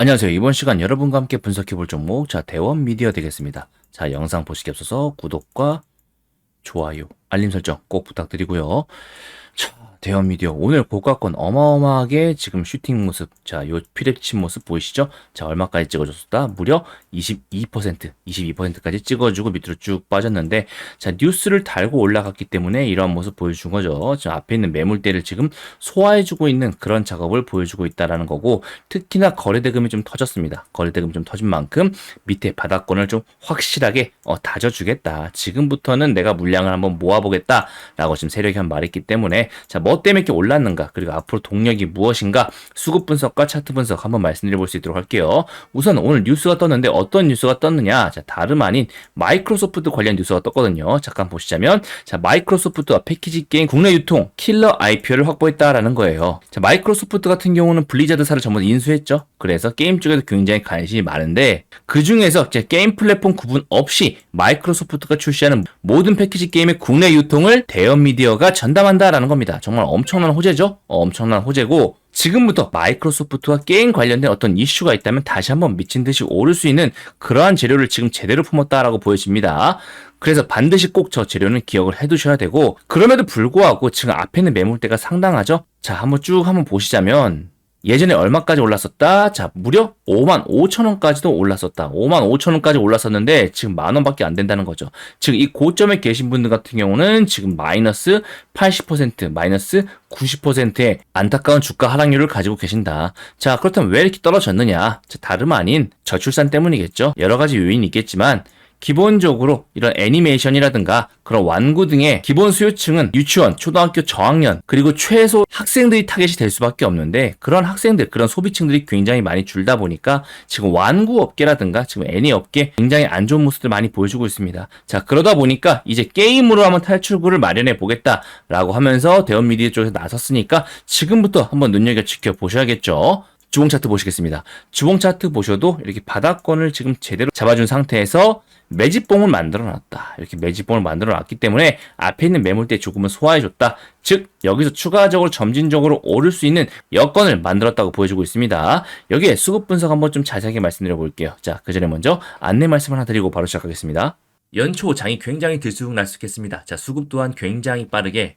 안녕하세요. 이번 시간 여러분과 함께 분석해 볼 종목, 자, 대원 미디어 되겠습니다. 자, 영상 보시기 앞서서 구독과 좋아요, 알림 설정 꼭 부탁드리고요. 자, 대원 미디어 오늘 고가권 어마어마하게 지금 슈팅 모습, 자, 요 피레친 모습 보이시죠? 자, 얼마까지 찍어줬었다? 무려 22%, 22%까지 찍어주고 밑으로 쭉 빠졌는데, 자, 뉴스를 달고 올라갔기 때문에 이러한 모습 보여준 거죠. 자, 앞에 있는 매물대를 지금 소화해주고 있는 그런 작업을 보여주고 있다라는 거고, 특히나 거래대금이 좀 터졌습니다. 거래대금 좀 터진 만큼 밑에 바닥권을 좀 확실하게 어, 다져주겠다. 지금부터는 내가 물량을 한번 모아보겠다라고 지금 세력이 한 말이 있기 때문에 자, 뭐 때문에 이렇게 올랐는가 그리고 앞으로 동력이 무엇인가 수급 분석과 차트 분석 한번 말씀드려 볼 수 있도록 할게요. 우선 오늘 뉴스가 떴는데 어떤 뉴스가 떴느냐? 자, 다름 아닌 마이크로소프트 관련 뉴스가 떴거든요. 잠깐 보시자면 자, 마이크로소프트와 패키지 게임 국내 유통 킬러 IPO를 확보했다라는 거예요. 자, 마이크로소프트 같은 경우는 블리자드사를 전부 인수했죠. 그래서 게임 쪽에도 굉장히 관심이 많은데 그 중에서 게임 플랫폼 구분 없이 마이크로소프트가 출시하는 모든 패키지 게임의 국내 유통을 대형 미디어가 전담한다라는 겁니다. 정말 엄청난 호재죠? 어, 엄청난 호재고 지금부터 마이크로소프트와 게임 관련된 어떤 이슈가 있다면 다시 한번 미친 듯이 오를 수 있는 그러한 재료를 지금 제대로 품었다라고 보여집니다. 그래서 반드시 꼭 저 재료는 기억을 해두셔야 되고 그럼에도 불구하고 지금 앞에 있는 매물대가 상당하죠. 자 한번 쭉 한번 보시자면 예전에 얼마까지 올랐었다? 자, 무려 5만 5천 원까지도 올랐었다. 5만 5천 원까지 올랐었는데 지금 만 원밖에 안 된다는 거죠. 즉 이 고점에 계신 분들 같은 경우는 지금 마이너스 80%, 마이너스 90%의 안타까운 주가 하락률을 가지고 계신다. 자, 그렇다면 왜 이렇게 떨어졌느냐? 자, 다름 아닌 저출산 때문이겠죠. 여러 가지 요인이 있겠지만 기본적으로 이런 애니메이션이라든가 그런 완구 등의 기본 수요층은 유치원, 초등학교 저학년, 그리고 최소 학생들이 타겟이 될 수밖에 없는데 그런 학생들, 그런 소비층들이 굉장히 많이 줄다 보니까 지금 완구 업계라든가 지금 애니 업계 굉장히 안 좋은 모습들 많이 보여주고 있습니다. 자, 그러다 보니까 이제 게임으로 한번 탈출구를 마련해 보겠다라고 하면서 대원 미디어 쪽에서 나섰으니까 지금부터 한번 눈여겨 지켜 보셔야겠죠. 주봉 차트 보시겠습니다. 주봉 차트 보셔도 이렇게 바닥권을 지금 제대로 잡아준 상태에서 매집봉을 만들어 놨다. 이렇게 매집봉을 만들어 놨기 때문에 앞에 있는 매물대 조금은 소화해 줬다. 즉 여기서 추가적으로 점진적으로 오를 수 있는 여건을 만들었다고 보여주고 있습니다. 여기에 수급 분석 한번 좀 자세하게 말씀드려 볼게요. 자, 그 전에 먼저 안내 말씀 하나 드리고 바로 시작하겠습니다. 연초 장이 굉장히 들쑥날쑥했습니다. 자, 수급 또한 굉장히 빠르게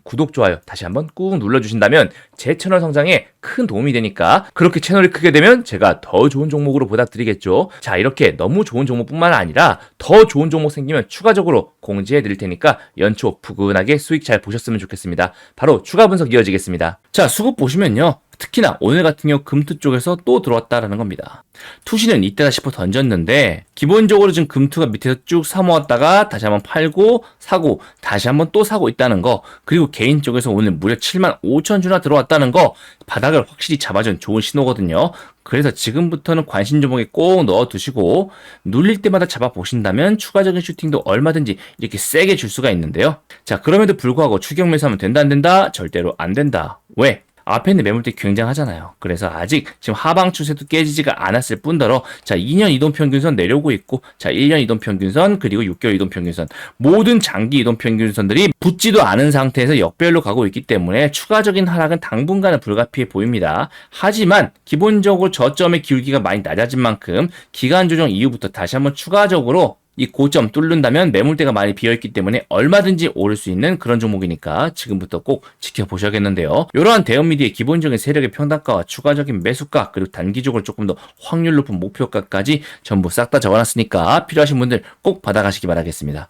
구독 좋아요 다시 한번 꾹 눌러주신다면 제 채널 성장에 큰 도움이 되니까 그렇게 채널이 크게 되면 제가 더 좋은 종목으로 보답드리겠죠. 자 이렇게 너무 좋은 종목뿐만 아니라 더 좋은 종목 생기면 추가적으로 공지해 드릴 테니까 연초 푸근하게 수익 잘 보셨으면 좋겠습니다. 바로 추가 분석 이어지겠습니다. 자 수급 보시면요. 특히나 오늘 같은 경우 금투 쪽에서 또 들어왔다라는 겁니다. 투시는 이때다 싶어 던졌는데 기본적으로 지금 금투가 밑에서 쭉 사모았다가 다시 한번 팔고 사고 다시 한번 또 사고 있다는 거 그리고 개인 쪽에서 오늘 무려 7만 5천 주나 들어왔다는 거 바닥을 확실히 잡아준 좋은 신호거든요. 그래서 지금부터는 관심 종목에 꼭 넣어 두시고 눌릴 때마다 잡아 보신다면 추가적인 슈팅도 얼마든지 이렇게 세게 줄 수가 있는데요. 자 그럼에도 불구하고 추격 매수하면 된다 안 된다 절대로 안 된다. 왜? 앞에 있는 매물대 굉장하잖아요. 그래서 아직 지금 하방 추세도 깨지지가 않았을 뿐더러 자 2년 이동 평균선 내려오고 있고 자 1년 이동 평균선 그리고 6개월 이동 평균선 모든 장기 이동 평균선들이 붙지도 않은 상태에서 역별로 가고 있기 때문에 추가적인 하락은 당분간은 불가피해 보입니다. 하지만 기본적으로 저점의 기울기가 많이 낮아진 만큼 기간 조정 이후부터 다시 한번 추가적으로 이 고점 뚫는다면 매물대가 많이 비어있기 때문에 얼마든지 오를 수 있는 그런 종목이니까 지금부터 꼭 지켜보셔야겠는데요. 이러한 대형 미디의 기본적인 세력의 평단가와 추가적인 매수가 그리고 단기적으로 조금 더 확률 높은 목표가까지 전부 싹 다 적어놨으니까 필요하신 분들 꼭 받아가시기 바라겠습니다.